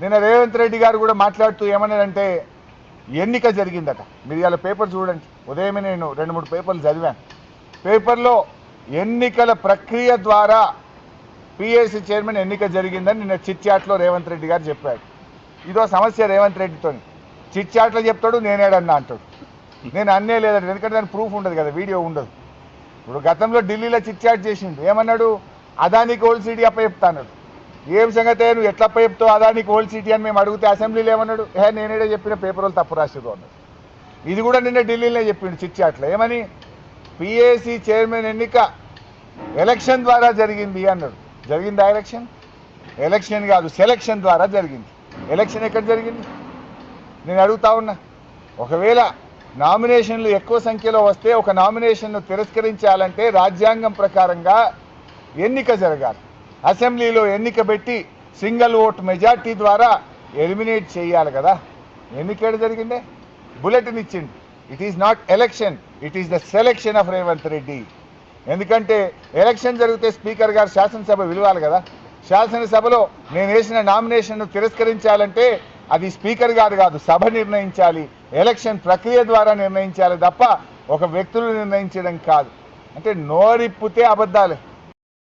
నిన్న రేవంత్ రెడ్డి గారు కూడా మాట్లాడుతూ ఏమన్నాడంటే ఎన్నిక జరిగిందట. మీరు ఇలా పేపర్ చూడండి. ఉదయమే నేను రెండు మూడు పేపర్లు చదివాను. పేపర్లో ఎన్నికల ప్రక్రియ ద్వారా పిఎస్సి చైర్మన్ ఎన్నిక జరిగిందని నిన్న చిట్చాట్లో రేవంత్ రెడ్డి గారు చెప్పాడు. ఇదో సమస్య రేవంత్ రెడ్డితోని. చిట్చాట్లో చెప్తాడు నేనేడన్నా అంటాడు. నేను అన్నే లేదంటే ఎందుకంటే దాని ప్రూఫ్ ఉండదు కదా వీడియో ఉండదు. ఇప్పుడు గతంలో ఢిల్లీలో చిట్చాట్ చేసిండు. ఏమన్నాడు? అదానికి ఓల్డ్ సిటీ అప్ప చెప్తాన్నాడు. ఏం సంగతే? నువ్వు ఎట్లా అప్ప చెప్తావు? అదానికి ఓల్డ్ సిటీ అని మేము అడిగితే అసెంబ్లీలో ఏమన్నాడు? హే నేనేడే చెప్పిన పేపర్లు తప్పు రాసిరు అన్నాడు. ఇది కూడా నిన్న ఢిల్లీలో చెప్పిండు చిచ్చాట్లో ఏమని? పిఏసీ చైర్మన్ ఎన్నిక ఎలక్షన్ ద్వారా జరిగింది అన్నాడు. జరిగిందా ఎలక్షన్ ఎలక్షన్ కాదు సెలక్షన్ ద్వారా జరిగింది. ఎలక్షన్ ఎక్కడ జరిగింది? నేను అడుగుతా ఉన్నా. ఒకవేళ నామినేషన్లు ఎక్కువ సంఖ్యలో వస్తే ఒక నామినేషన్ను తిరస్కరించాలంటే రాజ్యాంగం ప్రకారంగా ఎన్నిక జరగాలి. అసెంబ్లీలో ఎన్నిక పెట్టి సింగిల్ ఓట్ మెజార్టీ ద్వారా ఎలిమినేట్ చేయాలి కదా. ఎన్నికేడు జరిగిందే? బులెటిన్ ఇచ్చింది it is not election it is the selection of Revanth Reddy. ఎందుకంటే ఎలక్షన్ జరిగితే స్పీకర్ గారు శాసనసభ విలువాలి కదా. శాసనసభలో నేను వేసిన నామినేషన్ను తిరస్కరించాలంటే అది స్పీకర్ గారు కాదు సభ నిర్ణయించాలి. ఎలక్షన్ ప్రక్రియ ద్వారా నిర్ణయించాలి తప్ప ఒక వ్యక్తులు నిర్ణయించడం కాదు. అంటే నోరిప్పితే అబద్ధాలే.